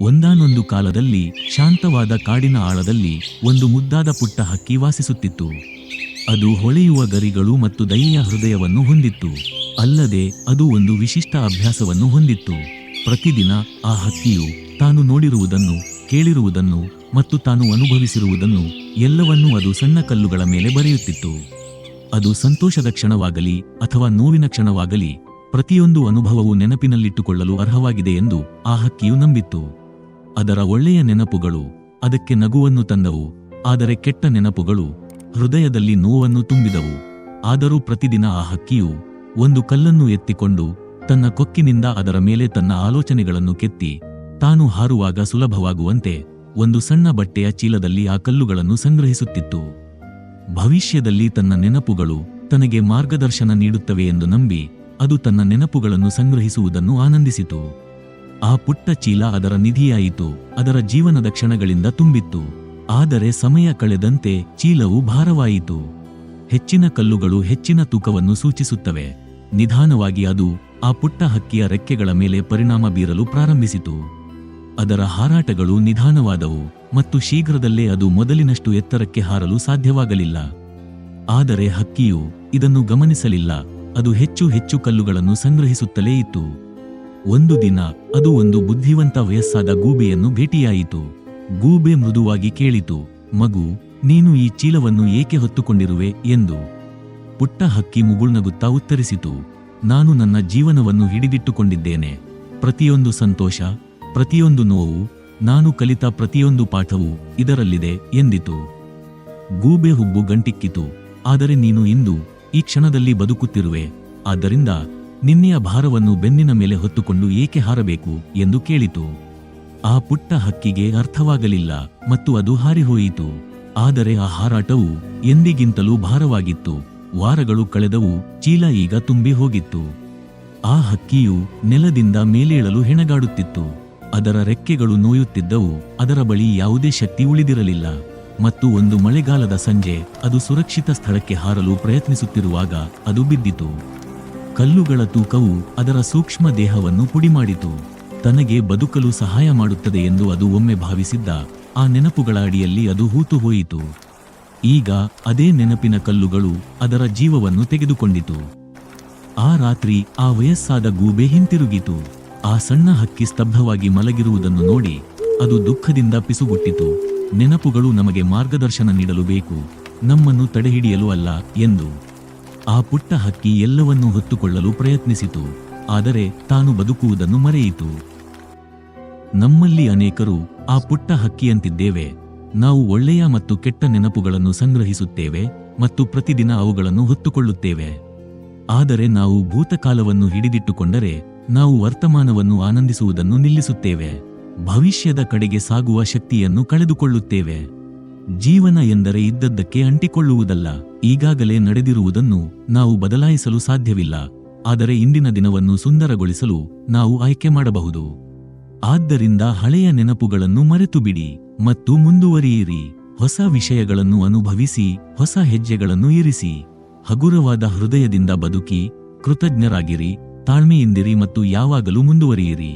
ಒಂದಾನೊಂದು ಕಾಲದಲ್ಲಿ ಶಾಂತವಾದ ಕಾಡಿನ ಆಳದಲ್ಲಿ ಒಂದು ಮುದ್ದಾದ ಪುಟ್ಟ ಹಕ್ಕಿ ವಾಸಿಸುತ್ತಿತ್ತು. ಅದು ಹೊಳೆಯುವ ಗರಿಗಳು ಮತ್ತು ದಯೆಯ ಹೃದಯವನ್ನು ಹೊಂದಿತ್ತು. ಅಲ್ಲದೆ ಅದು ಒಂದು ವಿಶಿಷ್ಟ ಅಭ್ಯಾಸವನ್ನು ಹೊಂದಿತ್ತು. ಪ್ರತಿದಿನ ಆ ಹಕ್ಕಿಯು ತಾನು ನೋಡಿರುವುದನ್ನು, ಕೇಳಿರುವುದನ್ನು ಮತ್ತು ತಾನು ಅನುಭವಿಸಿರುವುದನ್ನು ಎಲ್ಲವನ್ನೂ ಅದು ಸಣ್ಣ ಕಲ್ಲುಗಳ ಮೇಲೆ ಬರೆಯುತ್ತಿತ್ತು. ಅದು ಸಂತೋಷದ ಕ್ಷಣವಾಗಲಿ ಅಥವಾ ನೋವಿನ ಕ್ಷಣವಾಗಲಿ ಪ್ರತಿಯೊಂದು ಅನುಭವವು ನೆನಪಿನಲ್ಲಿಟ್ಟುಕೊಳ್ಳಲು ಅರ್ಹವಾಗಿದೆ ಎಂದು ಆ ಹಕ್ಕಿಯು ನಂಬಿತ್ತು. ಅದರ ಒಳ್ಳೆಯ ನೆನಪುಗಳು ಅದಕ್ಕೆ ನಗುವನ್ನು ತಂದವು, ಆದರೆ ಕೆಟ್ಟ ನೆನಪುಗಳು ಹೃದಯದಲ್ಲಿ ನೋವನ್ನು ತುಂಬಿದವು. ಆದರೂ ಪ್ರತಿದಿನ ಆ ಹಕ್ಕಿಯು ಒಂದು ಕಲ್ಲನ್ನು ಎತ್ತಿಕೊಂಡು ತನ್ನ ಕೊಕ್ಕಿನಿಂದ ಅದರ ಮೇಲೆ ತನ್ನ ಆಲೋಚನೆಗಳನ್ನು ಕೆತ್ತಿ, ತಾನು ಹಾರುವಾಗ ಸುಲಭವಾಗುವಂತೆ ಒಂದು ಸಣ್ಣ ಬಟ್ಟೆಯ ಚೀಲದಲ್ಲಿ ಆ ಕಲ್ಲುಗಳನ್ನು ಸಂಗ್ರಹಿಸುತ್ತಿತ್ತು. ಭವಿಷ್ಯದಲ್ಲಿ ತನ್ನ ನೆನಪುಗಳು ತನಗೆ ಮಾರ್ಗದರ್ಶನ ನೀಡುತ್ತವೆ ಎಂದು ನಂಬಿ ಅದು ತನ್ನ ನೆನಪುಗಳನ್ನು ಸಂಗ್ರಹಿಸುವುದನ್ನು ಆನಂದಿಸಿತು. ಆ ಪುಟ್ಟ ಚೀಲ ಅದರ ನಿಧಿಯಾಯಿತು, ಅದರ ಜೀವನದ ಕ್ಷಣಗಳಿಂದ ತುಂಬಿತ್ತು. ಆದರೆ ಸಮಯ ಕಳೆದಂತೆ ಚೀಲವು ಭಾರವಾಯಿತು. ಹೆಚ್ಚಿನ ಕಲ್ಲುಗಳು ಹೆಚ್ಚಿನ ತೂಕವನ್ನು ಸೂಚಿಸುತ್ತವೆ. ನಿಧಾನವಾಗಿ ಅದು ಆ ಪುಟ್ಟ ಹಕ್ಕಿಯ ರೆಕ್ಕೆಗಳ ಮೇಲೆ ಪರಿಣಾಮ ಬೀರಲು ಪ್ರಾರಂಭಿಸಿತು. ಅದರ ಹಾರಾಟಗಳು ನಿಧಾನವಾದವು ಮತ್ತು ಶೀಘ್ರದಲ್ಲೇ ಅದು ಮೊದಲಿನಷ್ಟು ಎತ್ತರಕ್ಕೆ ಹಾರಲು ಸಾಧ್ಯವಾಗಲಿಲ್ಲ. ಆದರೆ ಹಕ್ಕಿಯು ಇದನ್ನು ಗಮನಿಸಲಿಲ್ಲ, ಅದು ಹೆಚ್ಚು ಹೆಚ್ಚು ಕಲ್ಲುಗಳನ್ನು ಸಂಗ್ರಹಿಸುತ್ತಲೇ ಇತ್ತು. ಒಂದು ದಿನ ಅದು ಒಂದು ಬುದ್ಧಿವಂತ ವಯಸ್ಸಾದ ಗೂಬೆಯನ್ನು ಭೇಟಿಯಾಯಿತು. ಗೂಬೆ ಮೃದುವಾಗಿ ಕೇಳಿತು, ಮಗು, ನೀನು ಈ ಚೀಲವನ್ನು ಏಕೆ ಹೊತ್ತುಕೊಂಡಿರುವೆ? ಎಂದು. ಪುಟ್ಟ ಹಕ್ಕಿ ಮುಗುಳ್ನಗುತ್ತಾ ಉತ್ತರಿಸಿತು, ನಾನು ನನ್ನ ಜೀವನವನ್ನು ಹಿಡಿದಿಟ್ಟುಕೊಂಡಿದ್ದೇನೆ. ಪ್ರತಿಯೊಂದು ಸಂತೋಷ, ಪ್ರತಿಯೊಂದು ನೋವು, ನಾನು ಕಲಿತ ಪ್ರತಿಯೊಂದು ಪಾಠವೂ ಇದರಲ್ಲಿದೆ, ಎಂದಿತು. ಗೂಬೆ ಹುಬ್ಬು ಗಂಟಿಕ್ಕಿತು, ಆದರೆ ನೀನು ಇಂದು ಈ ಕ್ಷಣದಲ್ಲಿ ಬದುಕುತ್ತಿರುವೆ. ಆದ್ದರಿಂದ ನಿನ್ನೆಯ ಭಾರವನ್ನು ಬೆನ್ನಿನ ಮೇಲೆ ಹೊತ್ತುಕೊಂಡು ಏಕೆ ಹಾರಬೇಕು ಎಂದು ಕೇಳಿತು. ಆ ಪುಟ್ಟ ಹಕ್ಕಿಗೆ ಅರ್ಥವಾಗಲಿಲ್ಲ ಮತ್ತು ಅದು ಹಾರಿಹೋಯಿತು. ಆದರೆ ಆ ಹಾರಾಟವು ಎಂದಿಗಿಂತಲೂ ಭಾರವಾಗಿತ್ತು. ವಾರಗಳು ಕಳೆದವು, ಚೀಲ ಈಗ ತುಂಬಿ ಹೋಗಿತ್ತು. ಆ ಹಕ್ಕಿಯು ನೆಲದಿಂದ ಮೇಲೇಳಲು ಹೆಣಗಾಡುತ್ತಿತ್ತು. ಅದರ ರೆಕ್ಕೆಗಳು ನೋಯುತ್ತಿದ್ದವು, ಅದರ ಬಳಿ ಯಾವುದೇ ಶಕ್ತಿ ಉಳಿದಿರಲಿಲ್ಲ. ಮತ್ತು ಒಂದು ಮಳೆಗಾಲದ ಸಂಜೆ, ಅದು ಸುರಕ್ಷಿತ ಸ್ಥಳಕ್ಕೆ ಹಾರಲು ಪ್ರಯತ್ನಿಸುತ್ತಿರುವಾಗ ಅದು ಬಿದ್ದಿತು. ಕಲ್ಲುಗಳ ತೂಕವು ಅದರ ಸೂಕ್ಷ್ಮ ದೇಹವನ್ನು ಪುಡಿಮಾಡಿತು. ತನಗೆ ಬದುಕಲು ಸಹಾಯ ಮಾಡುತ್ತದೆ ಎಂದು ಅದು ಒಮ್ಮೆ ಭಾವಿಸಿದ್ದ, ಆ ನೆನಪುಗಳ ಅಡಿಯಲ್ಲಿ ಅದು ಹೂತು ಹೋಯಿತು. ಈಗ ಅದೇ ನೆನಪಿನ ಕಲ್ಲುಗಳು ಅದರ ಜೀವವನ್ನು ತೆಗೆದುಕೊಂಡಿತು. ಆ ರಾತ್ರಿ ಆ ವಯಸ್ಸಾದ ಗೂಬೆ ಹಿಂತಿರುಗಿತು. ಆ ಸಣ್ಣ ಹಕ್ಕಿ ಸ್ತಬ್ಧವಾಗಿ ಮಲಗಿರುವುದನ್ನು ನೋಡಿ ಅದು ದುಃಖದಿಂದ ಪಿಸುಗುಟ್ಟಿತು. ನೆನಪುಗಳು ನಮಗೆ ಮಾರ್ಗದರ್ಶನ ನೀಡಲು ಬೇಕು. ನಮ್ಮನ್ನು ತಡೆಹಿಡಿಯಲು ಅಲ್ಲ ಎಂದು ಆ ಪುಟ್ಟ ಹಕ್ಕಿ ಎಲ್ಲವನ್ನೂ ಹೊತ್ತುಕೊಳ್ಳಲು ಪ್ರಯತ್ನಿಸಿತು. ಆದರೆ ತಾನು ಬದುಕುವುದನ್ನು ಮರೆಯಿತು. ನಮ್ಮಲ್ಲಿ ಅನೇಕರು ಆ ಪುಟ್ಟ ಹಕ್ಕಿಯಂತಿದ್ದೇವೆ. ನಾವು ಒಳ್ಳೆಯ ಮತ್ತು ಕೆಟ್ಟ ನೆನಪುಗಳನ್ನು ಸಂಗ್ರಹಿಸುತ್ತೇವೆ ಮತ್ತು ಪ್ರತಿದಿನ ಅವುಗಳನ್ನು ಹೊತ್ತುಕೊಳ್ಳುತ್ತೇವೆ. ಆದರೆ ನಾವು ಭೂತಕಾಲವನ್ನು ಹಿಡಿದಿಟ್ಟುಕೊಂಡರೆ ನಾವು ವರ್ತಮಾನವನ್ನು ಆನಂದಿಸುವುದನ್ನು ನಿಲ್ಲಿಸುತ್ತೇವೆ. ಭವಿಷ್ಯದ ಕಡೆಗೆ ಸಾಗುವ ಶಕ್ತಿಯನ್ನು ಕಳೆದುಕೊಳ್ಳುತ್ತೇವೆ. ಜೀವನ ಎಂದರೆ ಇದ್ದದ್ದಕ್ಕೆ ಅಂಟಿಕೊಳ್ಳುವುದಲ್ಲ, ಈಗಾಗಲೇ ನಡೆದಿರುವುದನ್ನು ನಾವು ಬದಲಾಯಿಸಲು ಸಾಧ್ಯವಿಲ್ಲ, ಆದರೆ ಇಂದಿನ ದಿನವನ್ನು ಸುಂದರಗೊಳಿಸಲು ನಾವು ಆಯ್ಕೆ ಮಾಡಬಹುದು. ಆದ್ದರಿಂದ ಹಳೆಯ ನೆನಪುಗಳನ್ನು ಮರೆತು ಬಿಡಿ ಮತ್ತು ಮುಂದುವರಿಯಿರಿ, ಹೊಸ ವಿಷಯಗಳನ್ನು ಅನುಭವಿಸಿ, ಹೊಸ ಹೆಜ್ಜೆಗಳನ್ನು ಇರಿಸಿ. ಹಗುರವಾದ ಹೃದಯದಿಂದ ಬದುಕಿ, ಕೃತಜ್ಞರಾಗಿರಿ, ತಾಳ್ಮೆಯಿಂದಿರಿ ಮತ್ತು ಯಾವಾಗಲೂ ಮುಂದುವರಿಯಿರಿ.